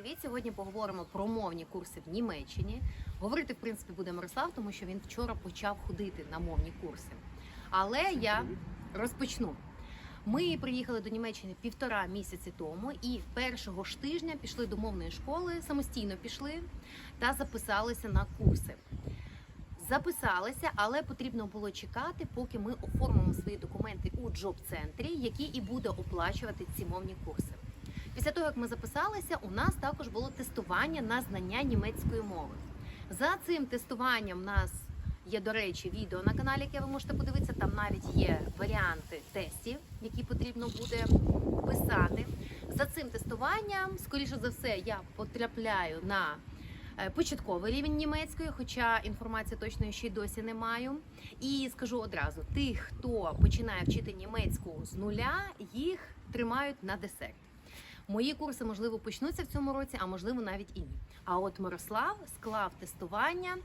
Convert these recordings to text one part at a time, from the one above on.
привіт! Сьогодні поговоримо про мовні курси в Німеччині. Говорити, в принципі, буде Мирослав, тому що він вчора почав ходити на мовні курси. Але я розпочну. Ми приїхали до Німеччини півтора місяці тому, і першого ж тижня пішли до мовної школи, самостійно пішли та записалися на курси. Записалися, але потрібно було чекати, поки ми оформимо свої документи у джоб-центрі, який і буде оплачувати ці мовні курси. Після того, як ми записалися, у нас також було тестування на знання німецької мови. За цим тестуванням в нас є, до речі, відео на каналі, яке ви можете подивитися. Там навіть є варіанти тестів, які потрібно буде писати. За цим тестуванням, скоріше за все, я потрапляю на е, початковий рівень німецької, хоча інформації точної ще й досі не маю. І скажу одразу: тих, хто починає вчити німецьку з нуля, їх тримають на десерт. Мої курси, можливо, почнуться в цьому році, а можливо навіть і ні. А от Мирослав склав тестування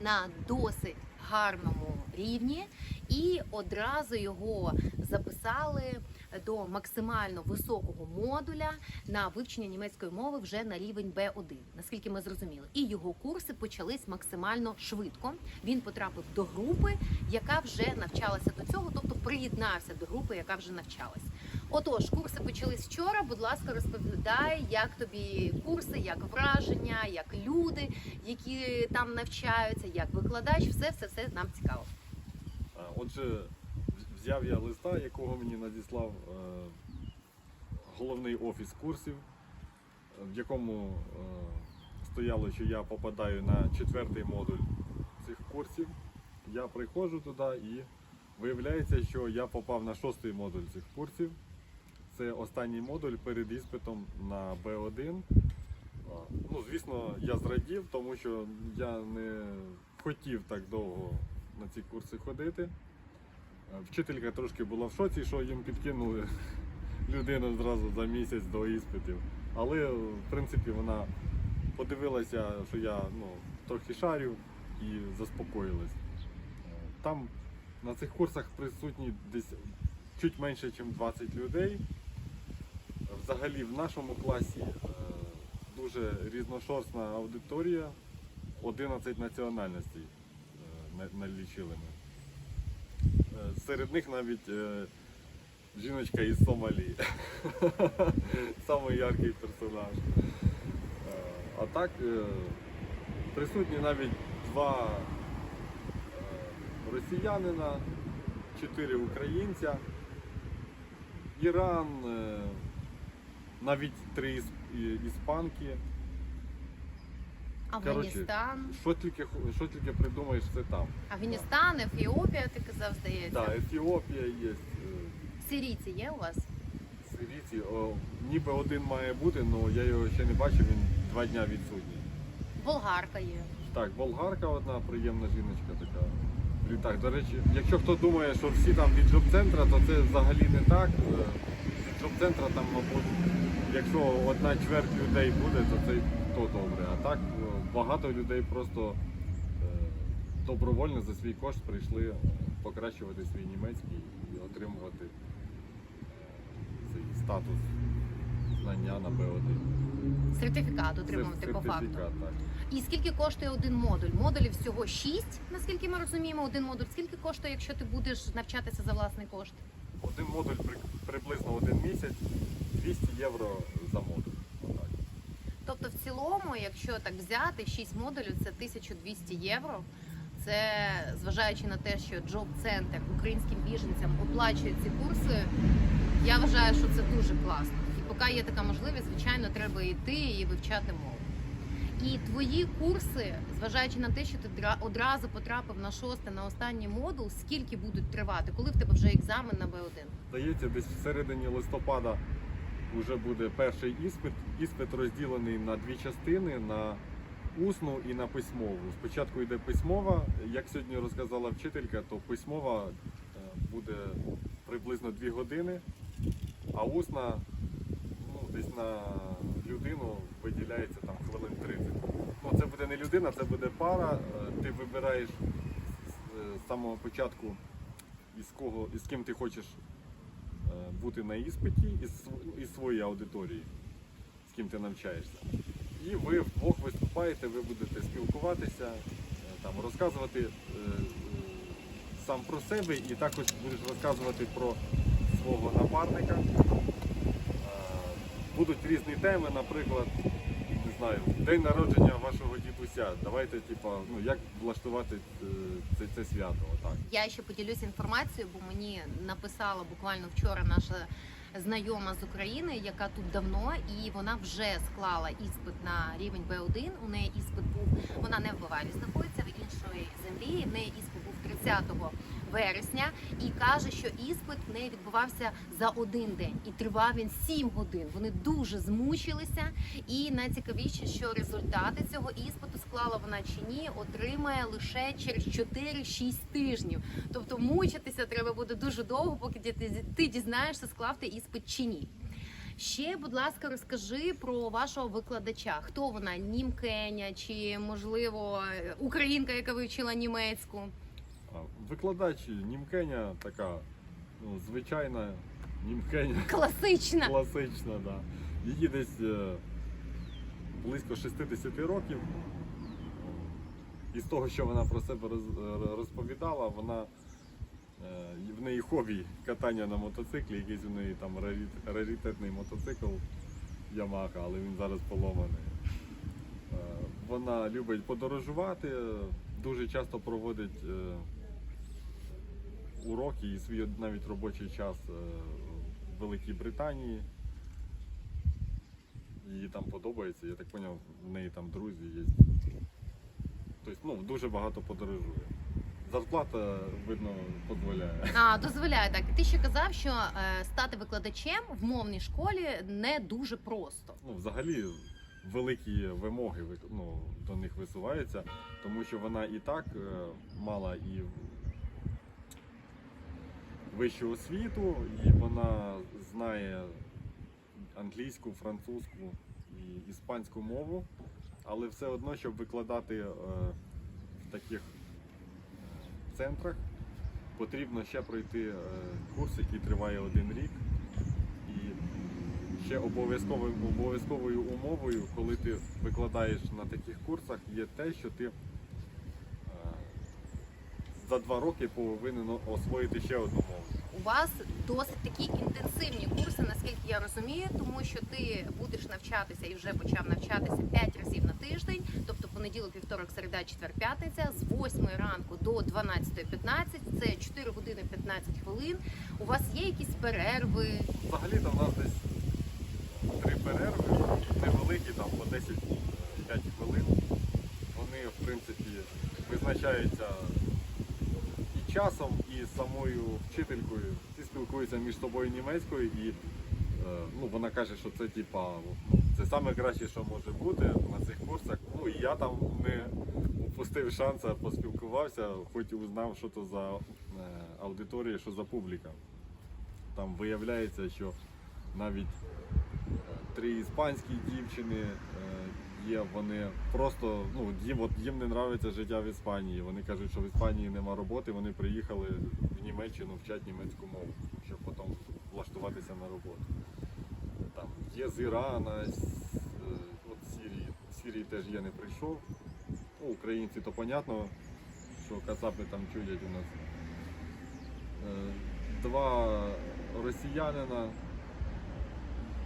на досить гарному рівні, і одразу його записали до максимально високого модуля на вивчення німецької мови вже на рівень B1, наскільки ми зрозуміли. І його курси почались максимально швидко. Він потрапив до групи, яка вже навчалася до цього, тобто приєднався до групи, яка вже навчалась. Отож, курси почались вчора. Будь ласка, розповідай, як тобі курси, як враження, як люди, які там навчаються, як викладач, все, все, все нам цікаво. Отже, взяв я листа, якого мені надіслав е, головний офіс курсів, в якому е, стояло, що я попадаю на четвертий модуль цих курсів. Я приходжу туди і виявляється, що я попав на шостий модуль цих курсів. Це останній модуль перед іспитом на B1. Ну, звісно, я зрадів, тому що я не хотів так довго на ці курси ходити. Е, Вчителька трошки була в шоці, що їм підкинули людину зразу за місяць до іспитів. Але в принципі вона подивилася, що я ну, трохи шарю і заспокоїлась. Е, Там на цих курсах присутні десь чуть менше, ніж 20 людей. Взагалі в нашому класі е, дуже різношорстна аудиторія, 11 національностей е, налічили ми. Е, Серед них навіть жіночка із Сомалі. Самий яркий персонаж. А так присутні навіть два росіянина, чотири українця, Іран, навіть три іс- іспанки. Афганістан, Що тільки, що тільки придумаєш, це там. Афганістан, Ефіопія, ти казав, здається. Так, Ефіопія є. е, Сирійці є у вас? Сирійці, о, ніби один має бути, але я його ще не бачив, він два дня відсутній. Болгарка є. Так, болгарка одна приємна жіночка така. в літах. До речі, якщо хто думає, що всі там від джоб-центра, то це взагалі не так. Е, Від джоб-центра там, мабуть, якщо одна чверть людей буде, то це то добре. А так е, багато людей просто е, добровольно за свій кошт прийшли покращувати свій німецький і отримувати е, цей статус знання на Б1. Сертифікат отримувати по факту. Так. І скільки коштує один модуль? Модулів всього 6, наскільки ми розуміємо, один модуль. Скільки коштує, якщо ти будеш навчатися за власний кошт? Один модуль приблизно один місяць, 200 євро за модуль. Отак. Тобто, в цілому, якщо так взяти, 6 модулів це 1200 євро. Це зважаючи на те, що Джоб Центр українським біженцям оплачує ці курси. Я вважаю, що це дуже класно. І поки є така можливість, звичайно, треба йти і вивчати мову. І твої курси, зважаючи на те, що ти одразу потрапив на шостий, на останній модул, скільки будуть тривати, коли в тебе вже екзамен на Б1? Здається, десь в середині листопада вже буде перший іспит. Іспит розділений на дві частини: на усну і на письмову. Спочатку йде письмова, як сьогодні розказала вчителька, то письмова е, буде приблизно 2 години, а усна ну, десь на людину виділяється там хвилин 30. Ну, це буде не людина, це буде пара. Е, Ти вибираєш з- самого початку, із кого, із ким ти хочеш бути на іспиті із, із своєї аудиторії. ким ти навчаєшся. І ви вдвох виступаєте, ви будете спілкуватися, е, там, розказувати е, е, сам про себе і також будеш розказувати про свого напарника. Е, Будуть різні теми, наприклад, знаю, день народження вашого дідуся. Давайте, типа, ну як влаштувати е, це, це свято. Отак. Я ще поділюсь інформацією, бо мені написала буквально вчора наша знайома з України, яка тут давно, і вона вже склала іспит на рівень Б1. У неї іспит був, вона не в Баварії знаходиться в іншої землі. В неї іспит був 30 вересня і каже, що іспит в неї відбувався за один день і тривав він 7 годин. Вони дуже змучилися. І найцікавіше, що результати цього іспиту склала вона чи ні, отримає лише через 4-6 тижнів. Тобто мучитися треба буде дуже довго, поки ти- дізнаєшся, склав ти іспит чи ні. Ще, будь ласка, розкажи про вашого викладача. Хто вона? Німкеня чи можливо українка, яка вивчила німецьку? Викладач Німкеня така, ну, звичайна Німкеня. Класична. Класична, да. Її десь е, близько 60 років. І з того, що вона про себе е, розповідала, вона е, в неї хобі катання на мотоциклі, якийсь у неї там раритетний мотоцикл Ямаха, але він зараз поломаний. Вона любить подорожувати, дуже часто проводить уроки і свій навіть робочий час е, в Великій Британії. Їй там подобається, я так зрозумів, в неї там друзі є. Тобто, ну, дуже багато подорожує. Зарплата, видно, дозволяє. А, дозволяє так. Ти ще казав, що е, стати викладачем в мовній школі не дуже просто. Ну, взагалі великі вимоги ну, до них висуваються, тому що вона і так е, мала і вищу освіту, і вона знає англійську, французьку і іспанську мову, але все одно, щоб викладати е, в таких центрах, потрібно ще пройти е, курс, який триває один рік. І ще обов'язковою обов'язковою умовою, коли ти викладаєш на таких курсах, є те, що ти е, за два роки повинен освоїти ще одну мову. У вас досить такі інтенсивні курси, наскільки я розумію, тому що ти будеш навчатися і вже почав навчатися 5 разів на тиждень, тобто понеділок, вівторок, середа, четвер, п'ятниця з 8 ранку до 12.15, це 4 години 15 хвилин. У вас є якісь перерви? Взагалі-то в нас десь три перерви, невеликі, там по 10-5 хвилин. Вони, в принципі, визначаються часом, і самою вчителькою. Всі спілкуються між собою німецькою і е, ну, вона каже, що це типа, це саме що може бути на цих курсах. Ну і я там не упустив шанс, а поспілкувався, хоч і узнав, що то за е, аудиторія, що за публіка. Там виявляється, що навіть е, три іспанські дівчини є, вони просто ну, їм, от, їм не подобається життя в Іспанії. Вони кажуть, що в Іспанії нема роботи, вони приїхали в Німеччину вчать німецьку мову, щоб потім влаштуватися на роботу. Там є з Ірана, з, е, от з Сирії. З Сирії теж я не прийшов. Ну, українці то понятно, що кацапи там чудять у нас. Е, Два росіянина.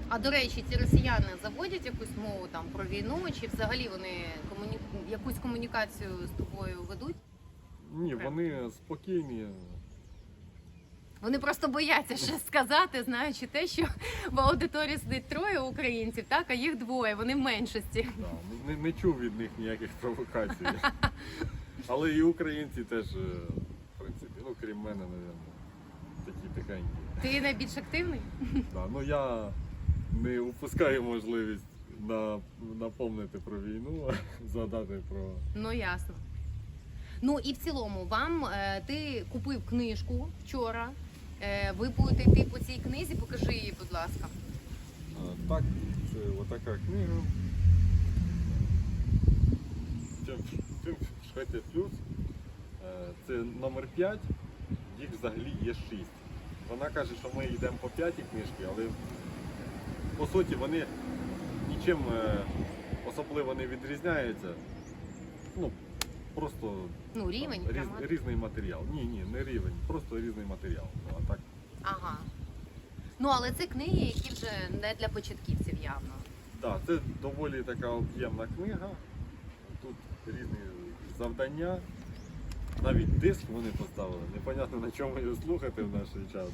А до речі, ці росіяни заводять якусь мову там про війну, чи взагалі вони комуні... якусь комунікацію з тобою ведуть? Ні, вони спокійні. Вони просто бояться щось сказати, знаючи те, що в аудиторії сидить троє українців, так а їх двоє, вони в меншості. Да, не, не чув від них ніяких провокацій. Але і українці теж, е, в принципі, ну крім мене, мабуть, такі тихенькі. Ти найбільш активний? Да, ну я не упускаю можливість на, напомнити про війну, згадати про. Ну ясно. Ну і в цілому, вам е, ти купив книжку вчора. Е, ви будете йти по цій книзі, покажи її, будь ласка. А, так, це отака книга. Фільм Швеція Плюс. Е, Це номер 5, їх взагалі є 6. Вона каже, що ми йдемо по п'ятій книжці, але по суті вони нічим е, особливо не відрізняється. Ну, просто Ну, рівень, там, різ- різний матеріал. Ні, ні, не рівень, просто різний матеріал. Ну, а так, Ага. Ну, але це книги, які вже не для початківців явно. да, це доволі така об'ємна книга. Тут різні завдання. Навіть диск вони поставили. Непонятно на чому його слухати в наш час.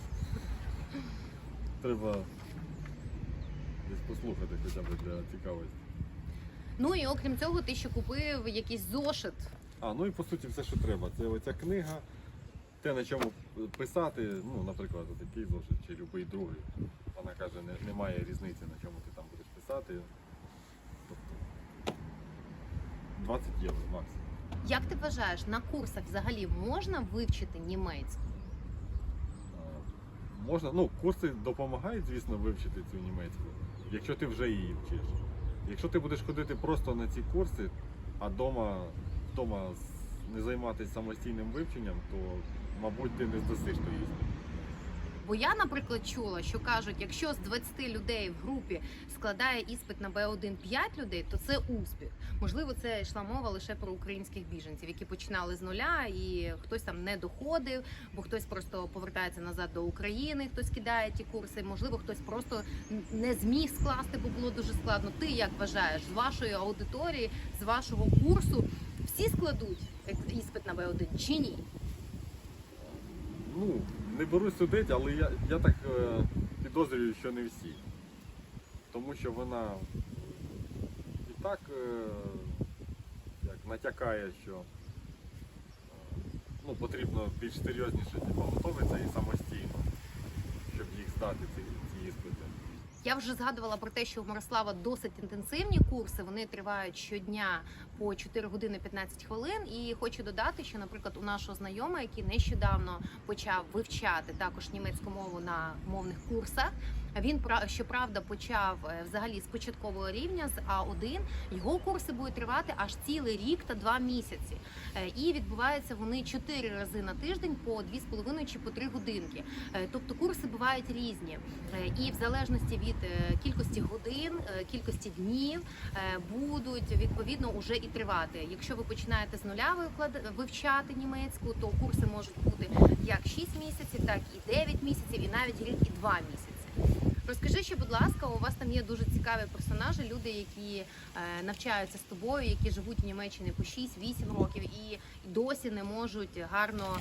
Треба десь послухати хоча б для цікавості. Ну і окрім цього, ти ще купив якийсь зошит. А, ну і по суті все, що треба. Це оця книга, те, на чому писати, ну, наприклад, такий зошит чи будь-який другий. Вона каже, не, немає різниці, на чому ти там будеш писати. Тобто 20 євро максимум. Як ти вважаєш, на курсах взагалі можна вивчити німецьку? Можна, ну, курси допомагають, звісно, вивчити цю німецьку, якщо ти вже її вчиш. Якщо ти будеш ходити просто на ці курси, а вдома, вдома не займатися самостійним вивченням, то, мабуть, ти не здасиш тої істини. Бо я, наприклад, чула, що кажуть, якщо з 20 людей в групі складає іспит на Б1 5 людей, то це успіх. Можливо, це йшла мова лише про українських біженців, які починали з нуля, і хтось там не доходив, бо хтось просто повертається назад до України, хтось кидає ті курси. Можливо, хтось просто не зміг скласти, бо було дуже складно. Ти як вважаєш з вашої аудиторії, з вашого курсу, всі складуть іспит на Б1 чи ні? Ну, не берусь судити, але я, я так е, підозрюю, що не всі. Тому що вона і так е, як, натякає, що е, ну, потрібно більш серйозніше типу, і самостійно, щоб їх здати. Я вже згадувала про те, що у Мирослава досить інтенсивні курси. Вони тривають щодня по 4 години 15 хвилин. І хочу додати, що, наприклад, у нашого знайома, який нещодавно почав вивчати також німецьку мову на мовних курсах. Він пра- щоправда почав е, взагалі з початкового рівня з А1. Його курси будуть тривати аж цілий рік та два місяці. Е, І відбуваються вони чотири рази на тиждень по 2,5 чи по 3 годинки. Е, Тобто курси бувають різні. І в залежності від кількості годин, кількості днів будуть відповідно уже і тривати. Якщо ви починаєте з нуля вивчати німецьку, то курси можуть бути як 6 місяців, так і 9 місяців, і навіть рік і 2 місяці. Розкажи ще, будь ласка, у вас там є дуже цікаві персонажі, люди, які е, навчаються з тобою, які живуть в Німеччині по 6-8 років і досі не можуть гарно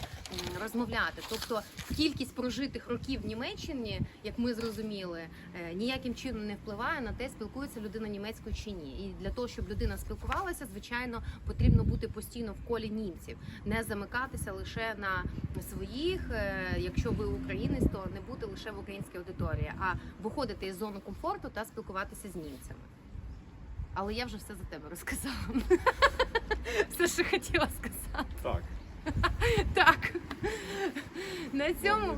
розмовляти. Тобто кількість прожитих років в Німеччині, як ми зрозуміли, е, ніяким чином не впливає на те, спілкується людина німецькою чи ні. І для того, щоб людина спілкувалася, звичайно, потрібно бути постійно в колі німців, не замикатися лише на своїх. е, Якщо ви українець, то не бути лише в українській аудиторії, а виходити із зони комфорту та спілкуватися з німцями. Але я вже все за тебе розказала. Все, що хотіла сказати. Так. Так. Цьому.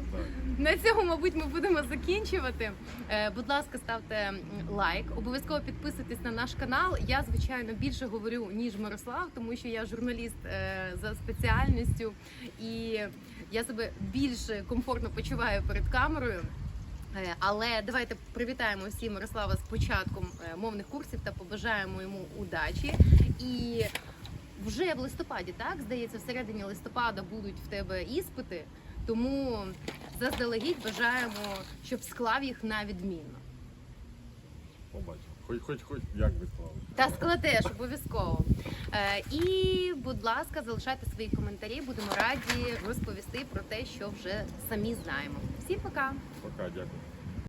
На цьому, мабуть, ми будемо закінчувати. Е, будь ласка, ставте лайк. Обов'язково підписуйтесь на наш канал. Я, звичайно, більше говорю, ніж Мирослав, тому що я журналіст е, за спеціальністю і я себе більш комфортно почуваю перед камерою. Е, Але давайте привітаємо всі Мирослава з початком мовних курсів та побажаємо йому удачі. І вже в листопаді, так здається, в середині листопада будуть в тебе іспити. Тому заздалегідь бажаємо, щоб склав їх на відмінно. Побачимо. Хоч, хоч, хоч як би склали. Та складеш обов'язково. Е, і, будь ласка, залишайте свої коментарі. Будемо раді розповісти про те, що вже самі знаємо. Всім пока! Пока, дякую.